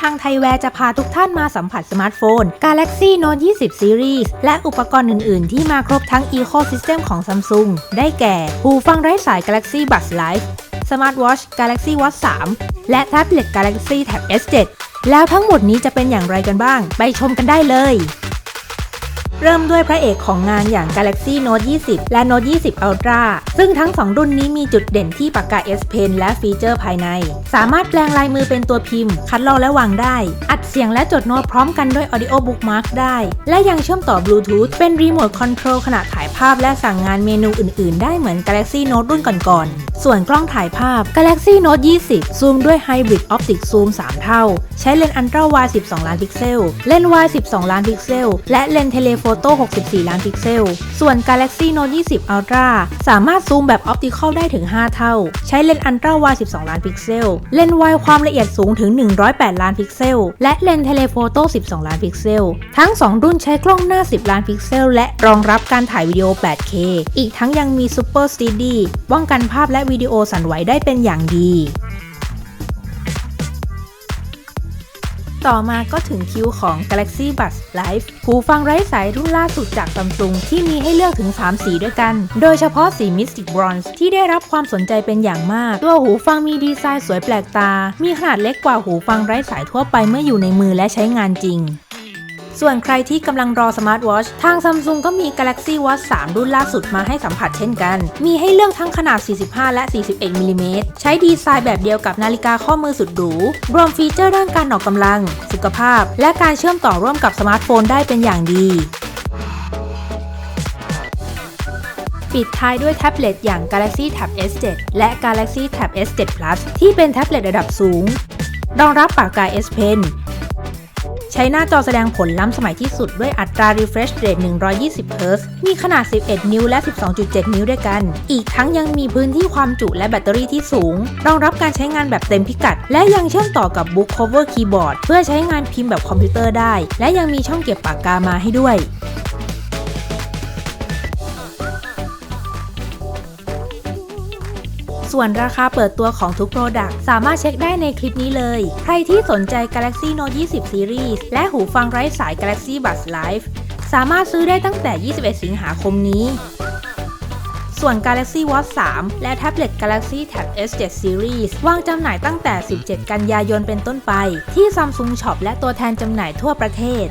ทางไทยแวร์จะพาทุกท่านมาสัมผัสสมาร์ทโฟน Galaxy Note 20 Series และอุปกรณ์อื่น ๆ ที่มาครบทั้ง Ecosystem ของ Samsung ได้แก่ หูฟังไร้สาย Galaxy Buds Live Smart Watch Galaxy Watch 3 และแท็บเล็ต Galaxy Tab S7 แล้วทั้งหมดนี้จะเป็นอย่างไรกันบ้าง ไปชมกันได้เลย เริ่มด้วยพระเอกของงานอย่าง Galaxy Note 20 และ Note 20 Ultra ซึ่งทั้ง 2 รุ่นนี้มีจุดเด่นที่ปากกา S Pen และฟีเจอร์ภายใน สามารถแปลงลายมือเป็นตัวพิมพ์ คัดลอกและวางได้ อัดเสียงและจดโน้ตพร้อมกันด้วย Audio Bookmark ได้ และยังเชื่อมต่อ Bluetooth เป็นรีโมทคอนโทรลขณะถ่ายภาพและสั่งงานเมนูอื่น ๆ ได้เหมือน Galaxy Note รุ่นก่อนๆ ส่วนกล้องถ่ายภาพ Galaxy Note 20 ซูมด้วย Hybrid Optic Zoom 3 เท่า ใช้เลนส์ Ultra Wide 12 ล้านพิกเซล เลนส์ Wide 12 ล้านพิกเซล และเลนส์เทเลโฟโต้64 ล้านพิกเซล ส่วน Galaxy Note 20 Ultra สามารถซูมแบบ Optical ได้ถึง 5 เท่า ใช้เลนส์ Ultra Wide 12 ล้านพิกเซล เลนส์ Wide ความละเอียดสูงถึง 108 ล้านพิกเซล และเลนส์เทเลโฟโต้12 ล้านพิกเซล ทั้ง 2 รุ่นใช้กล้องหน้า 10 ล้านพิกเซล และรองรับการถ่ายวิดีโอ 8K อีกทั้งยังมี Super Steady ป้องกันภาพและวิดีโอสั่นไหวได้เป็นอย่างดี ต่อมาก็ถึงคิวของ Galaxy Buds Live หูฟังไร้สายรุ่นล่าสุดจาก Samsung ที่มีให้เลือกถึง 3 สีด้วยกัน โดยเฉพาะสี Mystic Bronze ที่ได้รับความสนใจเป็นอย่างมาก ตัวหูฟังมีดีไซน์สวยแปลกตา มีขนาดเล็กกว่าหูฟังไร้สายทั่วไปเมื่ออยู่ในมือและใช้งานจริง ส่วนใครที่กำลังรอสมาร์ทวอชทาง Samsung ก็มี Galaxy Watch 3 รุ่นล่าสุดมาให้สัมผัสเช่นกัน มีให้เลือกทั้งขนาด 45 และ 41มิลลิเมตรใช้ดีไซน์แบบเดียวกับนาฬิกาข้อมือสุดหรู รวมฟีเจอร์ด้านการออกกำลัง สุขภาพ และการเชื่อมต่อร่วมกับสมาร์ทโฟนได้เป็นอย่างดีปิดท้ายด้วยแท็บเล็ตอย่าง Galaxy Tab S7 และ Galaxy Tab S7 Plus ที่เป็นแท็บเล็ตระดับสูง รองรับปากกา S Pen ใช้หน้าจอแสดงผลล้ำสมัยที่สุดด้วยอัตรา refresh rate 120 Hz มีขนาด 11 นิ้วและ 12.7 นิ้วด้วยกัน อีกทั้งยังมีพื้นที่ความจุและแบตเตอรี่ที่สูง รองรับการใช้งานแบบเต็มพิกัด และยังเชื่อมต่อกับ Book Cover Keyboard เพื่อใช้งานพิมพ์แบบคอมพิวเตอร์ได้ และยังมีช่องเก็บปากกามาให้ด้วย ส่วนราคาเปิดตัวของทุกโปรดักต์สามารถเช็คได้ในคลิปนี้เลย ใครที่สนใจ Galaxy Note 20 Series และหูฟังไร้สาย Galaxy Buds Live สามารถซื้อได้ตั้งแต่ 21 สิงหาคมนี้ ส่วน Galaxy Watch 3 และแท็บเล็ต Galaxy Tab S7 Series วางจำหน่ายตั้งแต่ 17 กันยายนเป็นต้นไป ที่ Samsung Shop และตัวแทนจำหน่ายทั่วประเทศ